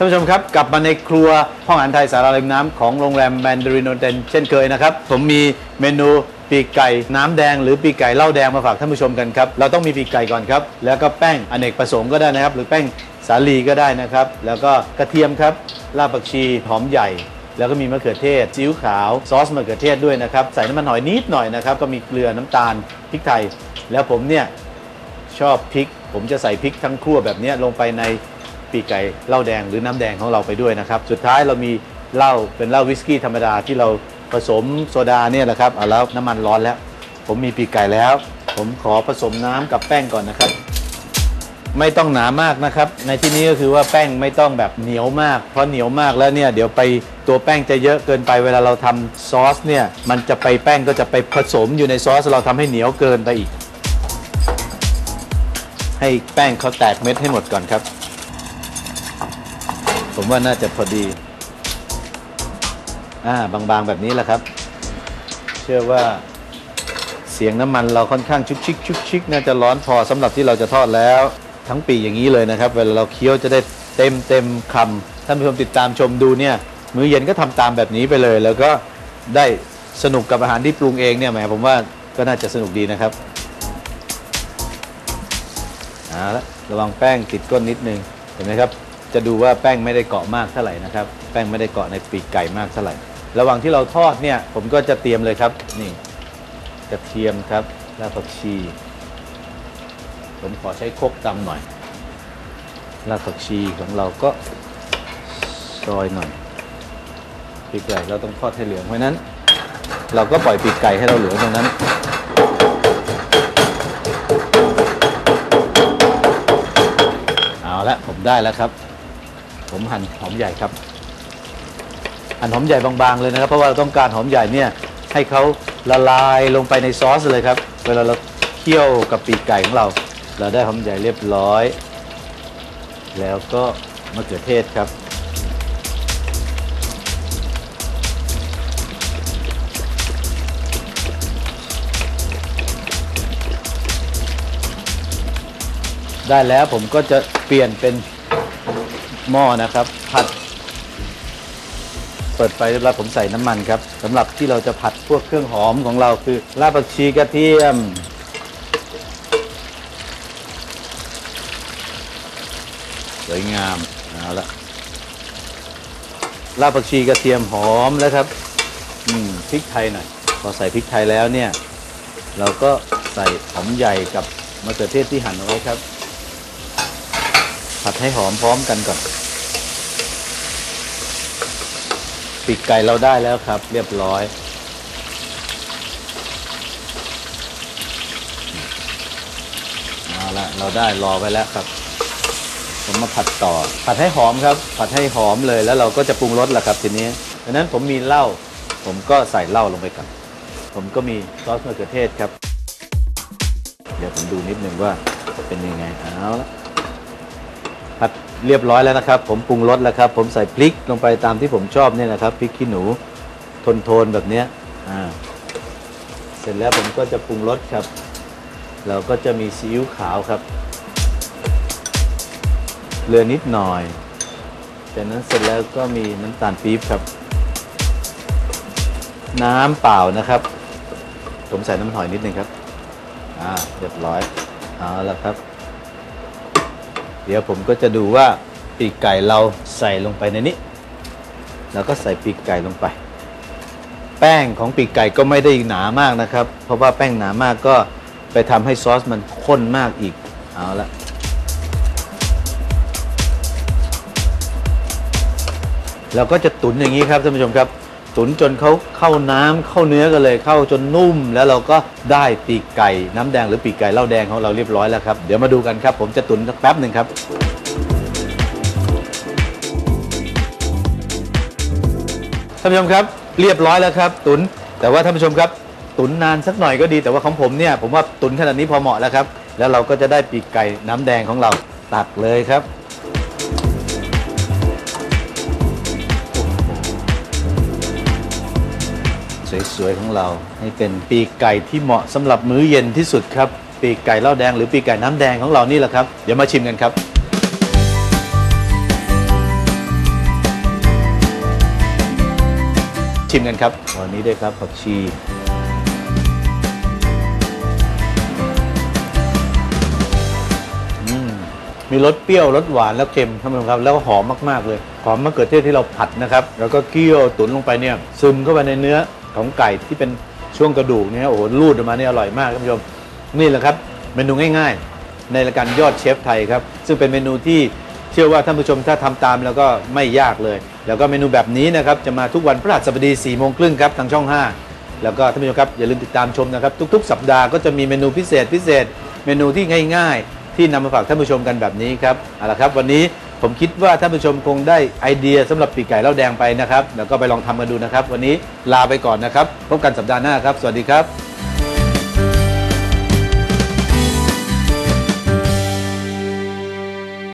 ท่านผู้ชมครับ กลับมาในครัวห้องอาหารไทยสาราริมน้ำของโรงแรมแมนดารินโนเทนเช่นเคยนะครับ ผมมีเมนูปีกไก่น้ำแดงหรือปีกไก่เหล้าแดงมาฝากท่านผู้ชมกันครับ เราต้องมีปีกไก่ก่อนครับ แล้วก็แป้งอเนกประสงค์ก็ได้นะครับ หรือแป้งสาลีก็ได้นะครับ แล้วก็กระเทียมครับรากผักชีหอมใหญ่ แล้วก็มีมะเขือเทศซีอิ๊วขาวซอสมะเขือเทศด้วยนะครับใส่น้ำมันหอยนิดหน่อยนะครับก็มีเกลือน้ำตาลพริกไทย แล้วผมเนี่ยชอบพริก ผมจะใส่พริกทั้งครัวแบบนี้ลงไปใน ปีกไก่เหล้าแดงหรือน้ำแดงของเราไปด้วยนะครับ สุดท้ายเรามีเหล้าเป็นเหล้าวิสกี้ธรรมดาที่เราผสมโซดาเนี่ยแหละครับเอาแล้วน้ำมันร้อนแล้ว ผมมีปีกไก่แล้ว ผมขอผสมน้ำกับแป้งก่อนนะครับ ไม่ต้องหนามากนะครับ ในที่นี้ก็คือว่าแป้งไม่ต้องแบบเหนียวมาก เพราะเหนียวมากแล้วเนี่ยเดี๋ยวไปตัวแป้งจะเยอะเกินไปเวลาเราทำซอสเนี่ยมันจะไปแป้งก็จะไปผสมอยู่ในซอสเราทำให้เหนียวเกินไปอีก ให้แป้งเขาแตกเม็ดให้หมดก่อนครับ ผมว่าน่าจะพอดี อ่า บางๆแบบนี้แหละครับ เชื่อว่าเสียงน้ำมันเราค่อนข้างชุกชิกชุกชิกน่าจะร้อนพอสำหรับที่เราจะทอดแล้ว ทั้งปีอย่างนี้เลยนะครับ เวลาเราเคี้ยวจะได้เต็มเต็มคำท่านผู้ชมติดตามชมดูเนี่ย มื้อเย็นก็ทำตามแบบนี้ไปเลย แล้วก็ได้สนุกกับอาหารที่ปรุงเองเนี่ยแหมผมว่าก็น่าจะสนุกดีนะครับเอาละระวังแป้งติดก้นนิดนึงเห็นไหมครับ จะดูว่าแป้งไม่ได้เกาะมากเท่าไหร่นะครับ แป้งไม่ได้เกาะในปีกไก่มากเท่าไหร่ ระหว่างที่เราทอดเนี่ย ผมก็จะเตรียมเลยครับ นี่กระเทียมครับรากผักชี ผมขอใช้คกตำหน่อยรากผักชีของเราก็ซอยหน่อยปีกไก่เราต้องทอดให้เหลืองเพราะฉะนั้น เราก็ปล่อยปีกไก่ให้เราเหลืองตรงนั้นเอาละผมได้แล้วครับ ผมหั่นหอมใหญ่ครับหั่นหอมใหญ่บางๆเลยนะครับ เพราะว่าเราต้องการหอมใหญ่เนี่ยให้เขาละลายลงไปในซอสเลยครับ เวลาเราเคี่ยวกับปีกไก่ของเรา เราได้หอมใหญ่เรียบร้อย แล้วก็มะเขือเทศครับได้แล้วผมก็จะเปลี่ยนเป็น หม้อนะครับ ผัด เปิดไฟเรียบร้อยผมใส่น้ำมันครับสำหรับที่เราจะผัดพวกเครื่องหอมของเราคือรากผักชีกระเทียม สวยงามเอาละรากผักชีกระเทียมหอมแล้วครับ อืมพริกไทยหน่อยพอใส่พริกไทยแล้วเนี่ย เราก็ใส่หอมใหญ่กับมะเขือเทศที่หั่นเอาไว้ครับ ผัดให้หอมพร้อมกันก่อน ปีกไก่เราได้แล้วครับ เรียบร้อย เอาละเราได้รอไว้แล้วครับ ผมมาผัดต่อ ผัดให้หอมครับ ผัดให้หอมเลยแล้วเราก็จะปรุงรสแหละครับทีนี้ดังนั้นผมมีเหล้าผมก็ใส่เหล้าลงไปก่อนผมก็มีซอสมะเขือเทศครับ เดี๋ยวผมดูนิดนึงว่าเป็นยังไงเอาละ ผัดเรียบร้อยแล้วนะครับ ผมปรุงรสแล้วครับ ผมใส่พริกลงไปตามที่ผมชอบเนี่ยนะครับพริกขี้หนูโทนแบบเนี้ยอ่าเสร็จแล้วผมก็จะปรุงรสครับ เราก็จะมีซีอิ๊วขาวครับเกลือนิดหน่อยจากนั้นเสร็จแล้วก็มีน้ำตาลปี๊บครับ น้ำเปล่านะครับ ผมใส่น้ำหอยนิดนึงครับ อ่าเรียบร้อย เอาละครับ ดี๋ยวผมก็จะดูว่าปีกไก่เราใส่ลงไปในนี้ แล้วก็ใส่ปีกไก่ลงไป แป้งของปีกไก่ก็ไม่ได้หนามากนะครับ เพราะว่าแป้งหนามากก็ไปทำให้ซอสมันข้นมากอีก เอาละเราก็จะตุ๋นอย่างนี้ครับท่านผู้ชมครับ ตุ๋นจนเขาเข้าน้ำเข้าเนื้อกันเลยเข้าจนนุ่ม แล้วเราก็ได้ปีกไก่น้ำแดงหรือปีกไก่เหล้าแดงของเราเรียบร้อยแล้วครับ เดี๋ยวมาดูกันครับ ผมจะตุ๋นสักแป๊บหนึ่งครับท่านผู้ชมครับเรียบร้อยแล้วครับตุนแต่ว่าท่านผู้ชมครับตุนนานสักหน่อยก็ดีแต่ว่าของผมเนี่ยผมว่าตุนขนาดนี้พอเหมาะแล้วครับ แล้วเราก็จะได้ปีกไก่น้ำแดงของเราตักเลยครับ สวย ๆ ของเรา ให้เป็นปีกไก่ที่เหมาะสำหรับมื้อเย็นที่สุดครับ ปีกไก่เหล้าแดงหรือปีกไก่น้ำแดงของเรานี่แหละครับ เดี๋ยวมาชิมกันครับ ชิมกันครับวันนี้ด้วยครับผักชีมมีรสเปรี้ยวรสหวานแล้วเค็มท่านผู้ชมครับ แล้วก็หอมมาก ๆ เลย หอมมะเขือเทศที่เราผัดนะครับ แล้วก็เคี่ยวตุ๋นลงไปเนี่ย ซึมเข้าไปในเนื้อ ของไก่ที่เป็นช่วงกระดูกเนี่ยโอ้โหรูดออกมาเนี่ยอร่อยมากท่านผู้ชมนี่แหละครับเมนูง่ายๆ ในรายการยอดเชฟไทยครับซึ่งเป็นเมนูที่เชื่อว่าท่านผู้ชมถ้าทำตามแล้วก็ไม่ยากเลย แล้วก็เมนูแบบนี้นะครับจะมาทุกวันพฤหัสบดี4ี่โมงครึ่งครับทางช่อง 5 แล้วก็ท่านผู้ชมครับอย่าลืมติดตามชมนะครับทุก ๆ สัปดาห์ก็จะมีเมนูพิเศษพิเศษ เมนูที่ง่าย ๆ ที่นำมาฝากท่านผู้ชมกันแบบนี้ครับเอาละครับวันนี้ ผมคิดว่าท่านผู้ชมคงได้ไอเดียสำหรับปีกไก่เล่าแดงไปนะครับ แล้วก็ไปลองทำกันดูนะครับ วันนี้ลาไปก่อนนะครับ พบกันสัปดาห์หน้าครับ สวัสดีครับ